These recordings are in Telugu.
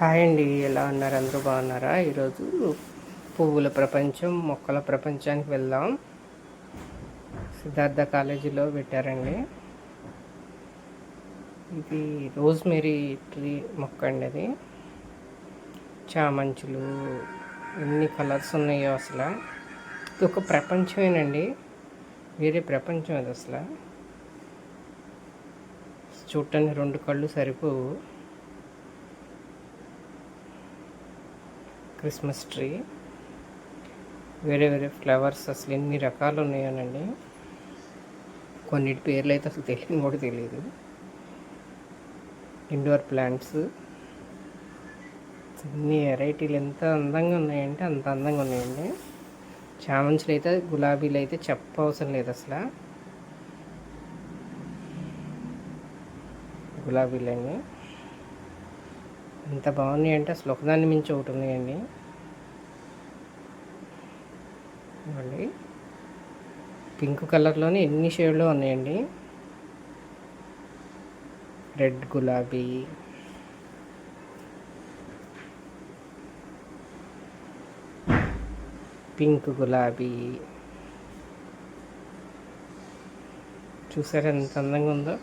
హాయ్ అండి. ఎలా ఉన్నారు? అందరూ బాగున్నారా? ఈరోజు పువ్వుల ప్రపంచం మొక్కల ప్రపంచానికి వెళ్దాం. సిద్ధార్థ కాలేజీలో పెట్టారండి. ఇది రోజ్మెరీ ట్రీ మొక్క అండి అది. చామంచులు ఎన్ని కలర్స్ ఉన్నాయో అసలు. ఇది ఒక ప్రపంచమేనండి. వేరే ప్రపంచం అది అసలు. చూడటానికి రెండు కళ్ళు సరిపోవు. Christmas tree. వేరే వేరే ఫ్లవర్స్ అసలు ఎన్ని రకాలు ఉన్నాయోనండి. కొన్నిటి పేర్లు అయితే అసలు తెలియని కూడా తెలియదు. Indoor plants. అన్ని వెరైటీలు ఎంత అందంగా ఉన్నాయంటే అంత అందంగా ఉన్నాయండి. చామంతులు అయితే గులాబీలు అయితే చెప్పవసరం లేదు అసలు. గులాబీలన్నీ ఎంత బాగున్నాయి అంటే అసలు ఒకదాన్ని మించి ఒకటి ఉన్నాయండి. ఇవ్వండి పింక్ కలర్లోనే ఎన్ని షేడ్లో ఉన్నాయండి? రెడ్ గులాబీ. పింక్ గులాబీ. చూసారా ఎంత అందంగా ఉందో?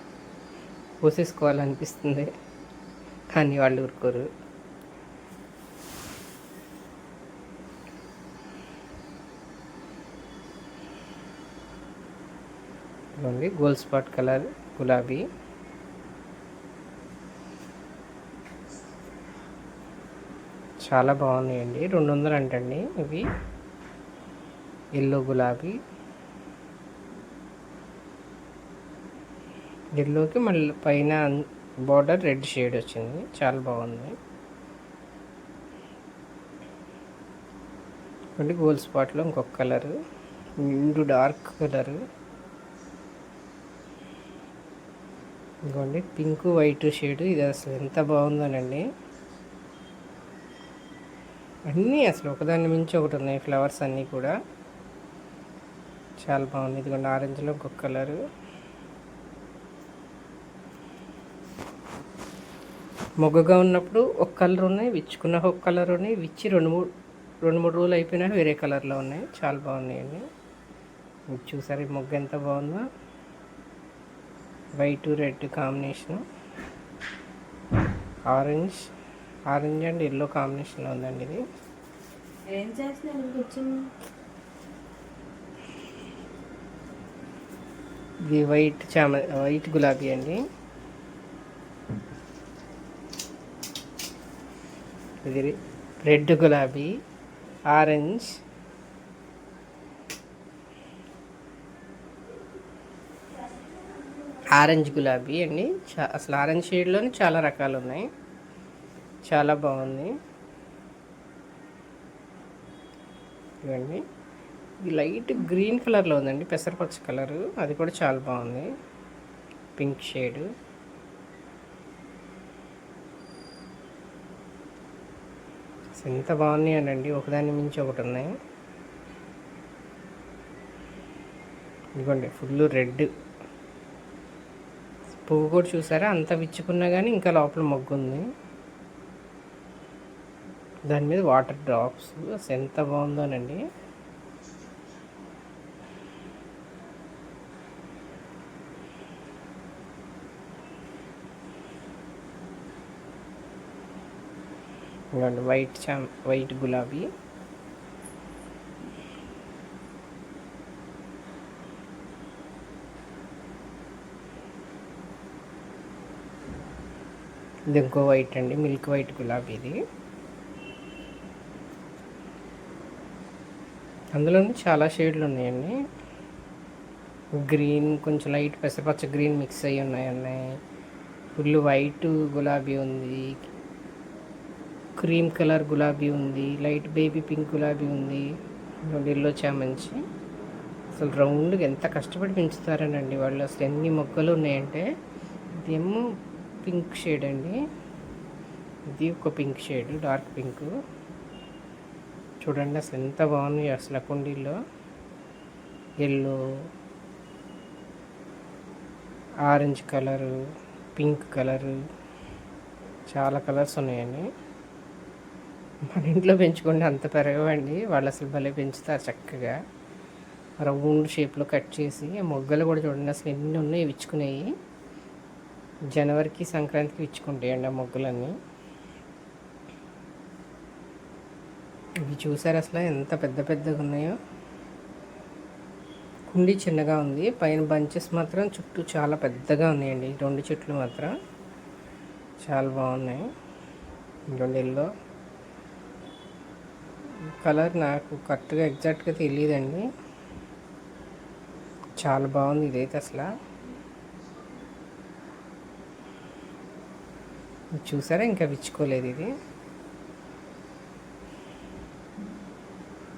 పోసేసుకోవాలనిపిస్తుంది. కానీ వాళ్ళు ఊరుకోరు. ఉంది గోల్డ్ స్పాట్ కలర్ గులాబీ. చాలా బాగున్నాయండి. రెండు వందలు అంటండి ఇవి. ఎల్లో గులాబీ. ఎల్లోకి మళ్ళీ పైన బార్డర్ రెడ్ షేడ్ వచ్చింది. చాలా బాగుంది. అంటే గోల్డ్ స్పాట్లో ఇంకొక కలరు. ఇండు డార్క్ కలరు. ఇంకోండి పింక్ వైట్ షేడ్. ఇది అసలు ఎంత బాగుందోనండి. అన్నీ అసలు ఒకదాన్ని మించి ఒకటి ఉన్నాయి. ఫ్లవర్స్ అన్నీ కూడా. చాలా బాగుంది. ఇదిగోండి ఆరెంజ్లో ఇంకొక కలరు. మొగ్గగా ఉన్నప్పుడు ఒక కలర్ ఉన్నాయి విచ్చుకున్న ఒక కలర్ ఉన్నాయి విచ్చి రెండు మూడు రెండు మూడు రోజులు అయిపోయినా వేరే కలర్లో ఉన్నాయి. చాలా బాగున్నాయండి మీరు చూసారు ఈ మొగ్గ ఎంత బాగుందో. White red combination orange orange and yellow కాంబినేషన్లో ఉందండి ఇది. ఏం ఇది వైట్ చామ వైట్ గులాబీ అండి. ఇది రెడ్ గులాబీ ఆరెంజ్ ఆరెంజ్ గులాబీ అండి. చా- అసలు ఆరెంజ్ షేడ్లోనే చాలా రకాలు ఉన్నాయి చాలా బాగుంది. ఇవ్వండి. ఇది లైట్ గ్రీన్ కలర్లో ఉందండి పెసరపచ్చ కలరు. అది కూడా చాలా బాగుంది. Pink shade. ఎంత బాగున్నాయనండి ఒకదాని మించి ఒకటి ఉన్నాయి. ఇదిగోండి ఫుల్ రెడ్. పువ్వు కూడా చూసారా? అంత విచ్చుకున్నా కానీ ఇంకా లోపల మొగ్గు ఉంది. దాని మీద వాటర్ డ్రాప్స్. ఎంత బాగుందోనండి ఇదిగోండి వైట్ చామ్ వైట్ గులాబీ. ఇది ఇంకో వైట్ అండి మిల్క్ వైట్ గులాబీ ఇది. అందులోనే చాలా షేడ్లు ఉన్నాయండి. గ్రీన్ కొంచెం లైట్ పెసరపచ్చ గ్రీన్ మిక్స్ అయ్యి ఉన్నాయి ఉన్నాయి ఫుల్ వైట్ గులాబీ ఉంది. క్రీమ్ కలర్ గులాబీ ఉంది లైట్ బేబీ పింక్ గులాబీ ఉంది ఎల్లో చామంచి. అసలు రౌండ్గా ఎంత కష్టపడి పెంచుతారనండి వాళ్ళు. అసలు ఎన్ని మొక్కలు ఉన్నాయంటే ఇదేమో పింక్ షేడ్ అండి. ఇది ఒక పింక్ షేడ్ డార్క్ పింక్. చూడండి అసలు ఎంత బాగున్నాయి అసలు కుండీల్లో. Yellow orange colour pink colour. చాలా కలర్స్ ఉన్నాయండి. మన ఇంట్లో పెంచుకుంటే అంత పెరగవండి. వాళ్ళు అసలు భలే పెంచుతారు చక్కగా. రౌండ్ షేప్లో కట్ చేసి మొగ్గలు కూడా చూడండి అసలు ఎన్ని ఉన్నాయి విచ్చుకునేవి జనవరికి సంక్రాంతికి విచ్చుకుంటాయండి ఆ మొగ్గలన్నీ. ఇవి చూసారు అసలు ఎంత పెద్ద పెద్దగా ఉన్నాయో? కుండి చిన్నగా ఉంది. పైన బంచెస్ మాత్రం చుట్టూ చాలా పెద్దగా ఉన్నాయండి. రెండు చెట్లు మాత్రం చాలా బాగున్నాయి. రెండు ఇల్లు కలర్ నాకు కరెక్ట్గా ఎగ్జాక్ట్గా తెలియదండి చాలా బాగుంది ఇదైతే అసలు. చూసారా? ఇంకా విచ్చుకోలేదు ఇది.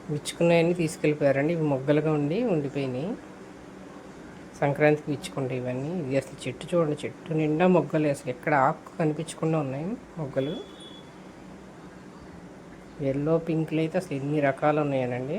విచ్చుకున్నాయన్నీ తీసుకెళ్ళిపోయారండి. ఇవి మొగ్గలుగా ఉండి ఉండిపోయినాయి. సంక్రాంతికి విచ్చుకుంటాయి ఇవన్నీ. ఇది అసలు చెట్టు చూడండి. చెట్టు నిండా మొగ్గలు. అసలు ఎక్కడ ఆకు కనిపించకుండా ఉన్నాయి మొగ్గలు. ఎల్లో పింక్లు అయితే అసలు ఎన్ని రకాలు ఉన్నాయనండి.